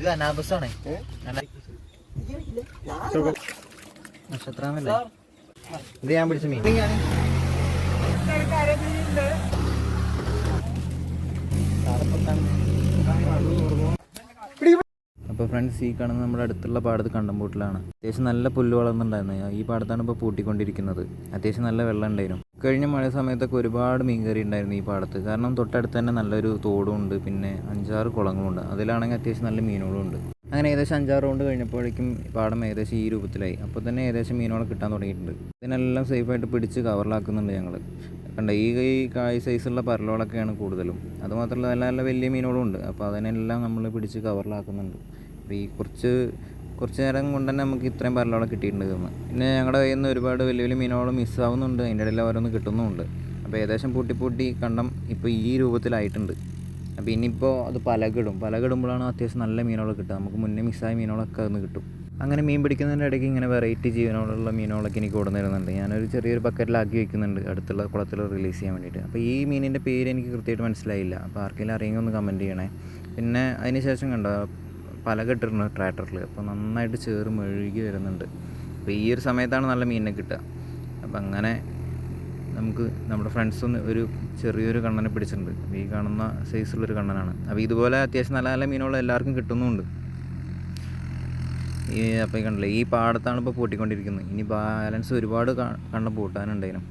ഇത് നക്ഷത്രാമല്ലേ? ഇത് ഞാൻ പിടിച്ച മീൻ. അപ്പോൾ ഫ്രണ്ട്സ് ഈ കാണുന്നത് നമ്മുടെ അടുത്തുള്ള പാടത്ത് കണ്ടംപൂട്ടിലാണ്. അത്യാവശ്യം നല്ല പുല്ല് വളർന്നുണ്ടായിരുന്നു ഈ പാടത്താണ് ഇപ്പോൾ പൂട്ടിക്കൊണ്ടിരിക്കുന്നത്. അത്യാവശ്യം നല്ല വെള്ളം ഉണ്ടായിരുന്നു. കഴിഞ്ഞ മഴ സമയത്തൊക്കെ ഒരുപാട് മീൻ കറി ഉണ്ടായിരുന്നു ഈ പാടത്ത്. കാരണം തൊട്ടടുത്ത് തന്നെ നല്ലൊരു തോടും ഉണ്ട് പിന്നെ അഞ്ചാറ് കുളങ്ങളുണ്ട് അതിലാണെങ്കിൽ അത്യാവശ്യം നല്ല മീനുകളും ഉണ്ട്. അങ്ങനെ ഏകദേശം അഞ്ചാറ് റൗണ്ട് കഴിഞ്ഞപ്പോഴേക്കും പാടം ഏകദേശം ഈ രൂപത്തിലായി. അപ്പോൾ തന്നെ ഏകദേശം മീനുകളെ കിട്ടാൻ തുടങ്ങിയിട്ടുണ്ട്. ഇതിനെല്ലാം സേഫായിട്ട് പിടിച്ച് കവറിലാക്കുന്നുണ്ട് ഞങ്ങൾ കണ്ട ഈ ഈ കായ് സൈസുള്ള പരലോളൊക്കെയാണ് കൂടുതലും. അതുമാത്രമല്ല നല്ല നല്ല വലിയ മീനുകളും ഉണ്ട്. അപ്പോൾ അതിനെല്ലാം നമ്മൾ പിടിച്ച് കവറിലാക്കുന്നുണ്ട് അപ്പോൾ ഈ കുറച്ച് കുറച്ച് നേരം കൊണ്ട് തന്നെ നമുക്ക് ഇത്രയും പരലോളം കിട്ടിയിട്ടുണ്ട് പിന്നെ ഞങ്ങളുടെ കയ്യിൽ നിന്ന് ഒരുപാട് വലിയ വലിയ മീനുകളും മിസ്സാവുന്നുണ്ട് അതിന്റെ ഇടയിൽ ഓരോന്ന് കിട്ടുന്നുമുണ്ട്. അപ്പോൾ ഏകദേശം പൂട്ടി പൂട്ടി കണ്ടം ഇപ്പോൾ ഈ രൂപത്തിലായിട്ടുണ്ട്. അപ്പോൾ ഇനിയിപ്പോൾ അത് പലകിടും. പലകിടുമ്പോഴാണ് അത്യാവശ്യം നല്ല മീനുകൾ കിട്ടുക. നമുക്ക് മുന്നേ മിസ്സായ മീനുകളൊക്കെ അതിന് കിട്ടും. അങ്ങനെ മീൻ പിടിക്കുന്നതിന്റെ ഇടയ്ക്ക് ഇങ്ങനെ വെറൈറ്റി ജീവനോടുള്ള മീനുകളൊക്കെ എനിക്ക് കൊടുന്നു തരുന്നുണ്ട് ഞാനൊരു ചെറിയൊരു ബക്കറ്റിലാക്കി വെക്കുന്നുണ്ട്. അടുത്തുള്ള കുളത്തിൽ റിലീസ് ചെയ്യാൻ വേണ്ടിയിട്ട്. അപ്പോൾ ഈ മീനിന്റെ പേര് എനിക്ക് കൃത്യമായിട്ട് മനസ്സിലായില്ല. അപ്പോൾ ആർക്കെങ്കിലും അറിയെങ്കിൽ ഒന്ന് കമന്റ് ചെയ്യണേ. പിന്നെ അതിന് ശേഷം കണ്ടോ പലക ഇട്ടിട്ടുണ്ട് ട്രാക്ടറിൽ അപ്പോൾ നന്നായിട്ട് ചേറ് മെഴുകി വരുന്നുണ്ട്. അപ്പോൾ ഈ ഒരു സമയത്താണ് നല്ല മീനിനെ കിട്ടുക. അപ്പോൾ അങ്ങനെ നമുക്ക് നമ്മുടെ ഫ്രണ്ട്സ് ഒരു ചെറിയൊരു കണ്ണനെ പിടിച്ചിട്ടുണ്ട്. ഈ കാണുന്ന സൈസുള്ളൊരു കണ്ണനാണ്. അപ്പോൾ ഇതുപോലെ അത്യാവശ്യം നല്ല നല്ല മീനുകൾ എല്ലാവർക്കും കിട്ടുന്നുമുണ്ട്. ഈ അപ്പോൾ ഈ കണ്ടില്ലേ ഈ പാടത്താണ് ഇപ്പോൾ പൂട്ടിക്കൊണ്ടിരിക്കുന്നത്. ഇനി ബാലൻസ് ഒരുപാട് കണ്ണം പൂട്ടാനുണ്ടായിരുന്നു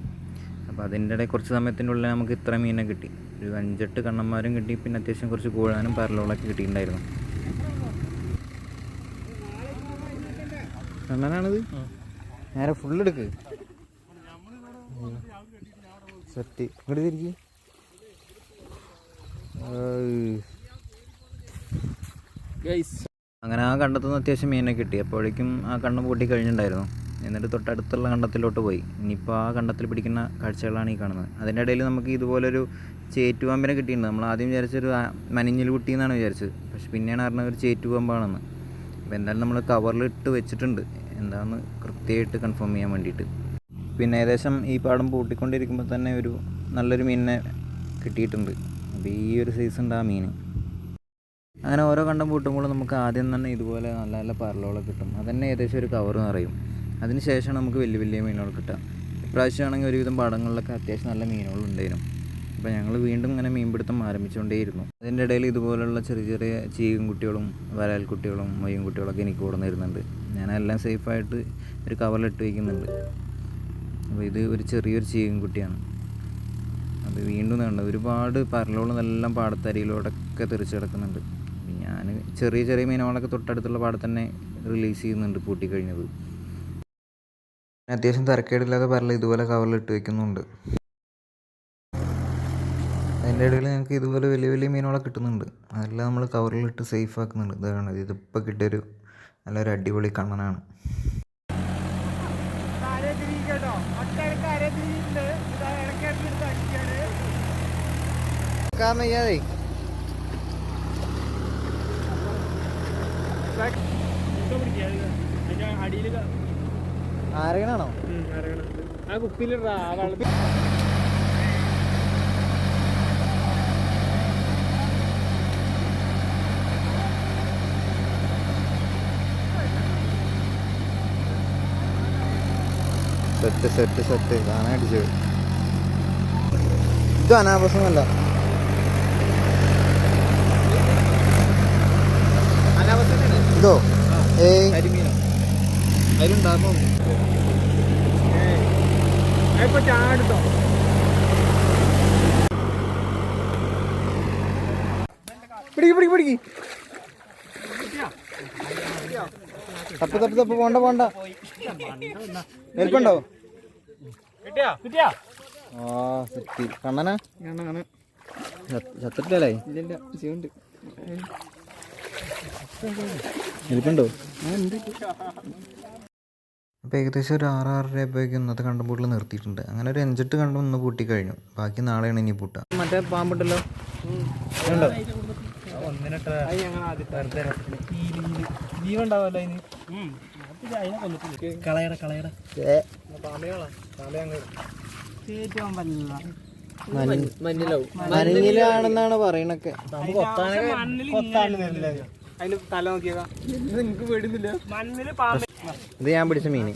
അപ്പോൾ അതിന്റെ ഇടയിൽ കുറച്ച് സമയത്തിന്റെ ഉള്ളിൽ നമുക്ക് ഇത്ര മീനെ കിട്ടി. ഒരു അഞ്ചെട്ട് കണ്ണന്മാരും കിട്ടി. പിന്നെ അത്യാവശ്യം കുറച്ച് കൂഴാനും പരലോളൊക്കെ കിട്ടിയിട്ടുണ്ടായിരുന്നു. കണ്ണനാണിത്? നേരെ ഫുള്ള് എടുക്ക്. സെറ്റ്. ഇങ്ങോട്ട് തിരിക്ക്. അങ്ങനെ ആ കണ്ടത്തുനിന്ന് അത്യാവശ്യം മീനെ കിട്ടി. അപ്പോഴേക്കും ആ കണ്ണ് പൂട്ടി കഴിഞ്ഞിട്ടുണ്ടായിരുന്നു. എന്നിട്ട് തൊട്ടടുത്തുള്ള കണ്ടത്തിലോട്ട് പോയി. ഇനിയിപ്പോൾ ആ കണ്ടത്തിൽ പിടിക്കുന്ന കാഴ്ചകളാണ് ഈ കാണുന്നത്. അതിന്റെ ഇടയിൽ നമുക്ക് ഇതുപോലൊരു ചേറ്റുപാമ്പിനെ കിട്ടിയിട്ടുണ്ട്. നമ്മൾ ആദ്യം വിചാരിച്ചൊരു മനിഞ്ഞിൽ മനഞ്ഞിൽ കുട്ടി എന്നാണ് വിചാരിച്ചത്. പക്ഷെ പിന്നെയാണ് അറിഞ്ഞത് ഒരു ചേറ്റുപാമ്പാണെന്ന്. അപ്പോൾ എന്തായാലും നമ്മൾ കവറിലിട്ട് വെച്ചിട്ടുണ്ട്. എന്താണെന്ന് കൃത്യമായിട്ട് കൺഫേം ചെയ്യാൻ വേണ്ടിയിട്ട്. പിന്നെ ഏകദേശം ഈ പാടം പൂട്ടിക്കൊണ്ടിരിക്കുമ്പോൾ തന്നെ ഒരു നല്ലൊരു മീനിനെ കിട്ടിയിട്ടുണ്ട്. അപ്പോൾ ഈ ഒരു സൈസ് ഉണ്ട് ആ മീൻ അങ്ങനെ ഓരോ കണ്ടം പൂട്ടുമ്പോൾ നമുക്ക് ആദ്യം തന്നെ ഇതുപോലെ നല്ല നല്ല പരലോളം കിട്ടും. അതന്നെ ഏകദേശം ഒരു കവർ നിറയും അതിന് ശേഷമാണ് നമുക്ക് വലിയ വലിയ മീനുകൾ കിട്ടുക. ഇപ്രാവശ്യമാണെങ്കിൽ ഒരുവിധം പാടങ്ങളിലൊക്കെ അത്യാവശ്യം നല്ല മീനുകൾ ഉണ്ടായിരുന്നു. അപ്പോൾ ഞങ്ങൾ വീണ്ടും ഇങ്ങനെ മീൻപിടുത്തം ആരംഭിച്ചുകൊണ്ടേയിരുന്നു. അതിന്റെ ഇടയിൽ ഇതുപോലുള്ള ചെറിയ ചെറിയ ചീകും കുട്ടികളും വരാൽ കുട്ടികളും മൊയ്യും കുട്ടികളൊക്കെ എനിക്ക് കൂടെ വരുന്നുണ്ട് ഞാനെല്ലാം സേഫായിട്ട് ഒരു കവറിലിട്ട് വയ്ക്കുന്നുണ്ട് അപ്പോൾ ഇത് ഒരു ചെറിയൊരു ചീകും കുട്ടിയാണ്. അത് വീണ്ടും നേണ്ട ഒരുപാട് പരലോളം എല്ലാം പാടത്തരിയിലൂടെയൊക്കെ തെറിച്ച് കിടക്കുന്നുണ്ട്. ഞാൻ ചെറിയ ചെറിയ മീനുകളൊക്കെ തൊട്ടടുത്തുള്ള പാടത്ത് തന്നെ റിലീസ് ചെയ്യുന്നുണ്ട് പൂട്ടിക്കഴിഞ്ഞത്. അത്യാവശ്യം തരക്കേടില്ലാതെ പരല ഇതുപോലെ കവറിലിട്ട് വെക്കുന്നുണ്ട്. അതിന്റെ ഇടയിൽ ഞങ്ങൾക്ക് ഇതുപോലെ വലിയ വലിയ മീനുകളൊക്കെ കിട്ടുന്നുണ്ട്. അതെല്ലാം നമ്മൾ കവറിലിട്ട് സേഫ് ആക്കുന്നുണ്ട്. ഇതാണ് ഇതിപ്പോൾ കിട്ടിയൊരു നല്ലൊരു അടിപൊളി കണ്ണനാണ്. കാരണം ചെയ്യാതെ ആ കുപ്പിയിലിടാ ആ വെള്ളത്തിൽ സെറ്റ് സെറ്റ് സെറ്റ്. കാണാൻ അടിച്ചത്. ഇത് അനാവശ്യമല്ല ഇതോ? ഏയ്. ചാടുത്തോ പിടിക്ക് പിടിക്ക് പിടിക്ക്. തപ്പ് തപ്പ് തപ്പ് പോണ്ട പോണ്ട കിട്ടിയാ? ആ സെറ്റ് കണ്ണനാ? കാണാണ് ചത്തിട്ടില്ലേ? വലിപ്പുണ്ടോ അപ്പോൾ ഏകദേശം ഒരു ആറ് ആറര ആയപ്പോഴേക്കും ഇന്നത്തെ കണ്ടംപൂട്ടിൽ നിർത്തിയിട്ടുണ്ട്. അങ്ങനെ ഒരു അഞ്ചെട്ട് കണ്ടം ഇന്ന് പൂട്ടി കഴിഞ്ഞു. ബാക്കി നാളെയാണ് ഇനി പൂട്ടുക മറ്റേ പാമ്പുണ്ടല്ലോ. ഉണ്ടാവല്ലോ അതിന്. കളയട കളയട. മഞ്ഞിലാണെന്നാണ് പറയണൊക്കെ. അതിന് തല നോക്കിയേക്കാ നിങ്ങക്ക് പേടിയൊന്നുമില്ല? മണ്ണിൽ പാമ്പ്. ഇത് ഞാൻ പിടിച്ച മീൻ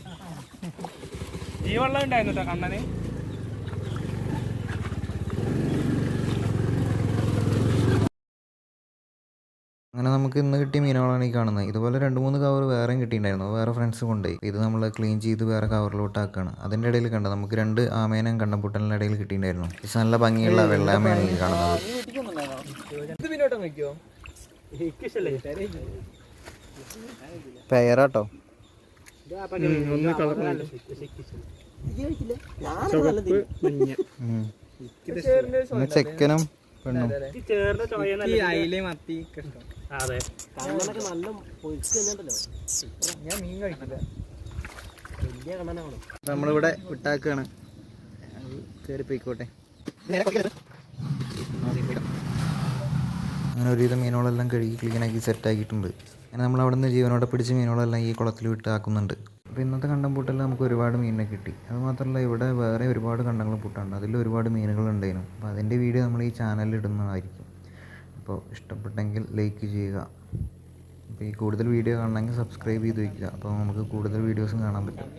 ജീവെള്ളം ഉണ്ടായിരുന്നു കണ്ണന്. അങ്ങനെ നമുക്ക് ഇന്ന് കിട്ടിയ മീനുകളാണ് ഈ കാണുന്നത്. ഇതുപോലെ രണ്ട് മൂന്ന് കവർ വേറെയും കിട്ടിയിട്ടുണ്ടായിരുന്നു. വേറെ ഫ്രണ്ട്സ് കൊണ്ടുപോയി. ഇത് നമ്മൾ ക്ലീൻ ചെയ്ത് വേറെ കവറിലോട്ട് ആക്കുകയാണ് അതിന്റെ ഇടയിൽ കണ്ട? നമുക്ക് രണ്ട് ആമേനും കണ്ടപ്പൂട്ടലിന്റെ ഇടയിൽ കിട്ടിയിട്ടുണ്ടായിരുന്നു. ഇത് നല്ല ഭംഗിയുള്ള വെള്ളാമയാണ് ഈ കാണുന്നത്. പേരാട്ടോ. ചെക്കനും പെണ്ണും. ഈ അയിലേ മത്തി അതെ. ഞാൻ മീൻ കഴിക്കില്ല. നമ്മളിവിടെ വിട്ടാക്കാണ്. കയറി പോയിക്കോട്ടെ അങ്ങനെ ഒരുവിധം മീനുകളെല്ലാം കഴുകി ക്ലീനാക്കി സെറ്റാക്കിയിട്ടുണ്ട് അങ്ങനെ നമ്മൾ അവിടെ നിന്ന് ജീവനോടെ പിടിച്ച് മീനുകളെല്ലാം ഈ കുളത്തിൽ വിട്ട് ആക്കുന്നുണ്ട്. അപ്പോൾ ഇന്നത്തെ കണ്ടം പൂട്ടൽ നമുക്ക് ഒരുപാട് മീനിനെ കിട്ടി. അത് മാത്രമല്ല ഇവിടെ വേറെ ഒരുപാട് കണ്ടങ്ങൾ പൂട്ടുണ്ട് അതിൽ ഒരുപാട് മീനുകൾ ഉണ്ടായിരുന്നു അപ്പോൾ അതിന്റെ വീഡിയോ നമ്മൾ ഈ ചാനലിൽ ഇടുന്നതായിരിക്കും. അപ്പോൾ ഇഷ്ടപ്പെട്ടെങ്കിൽ ലൈക്ക് ചെയ്യുക. അപ്പോൾ ഈ കൂടുതൽ വീഡിയോ കാണണമെങ്കിൽ സബ്സ്ക്രൈബ് ചെയ്ത് വയ്ക്കുക. അപ്പോൾ നമുക്ക് കൂടുതൽ വീഡിയോസും കാണാൻ പറ്റും.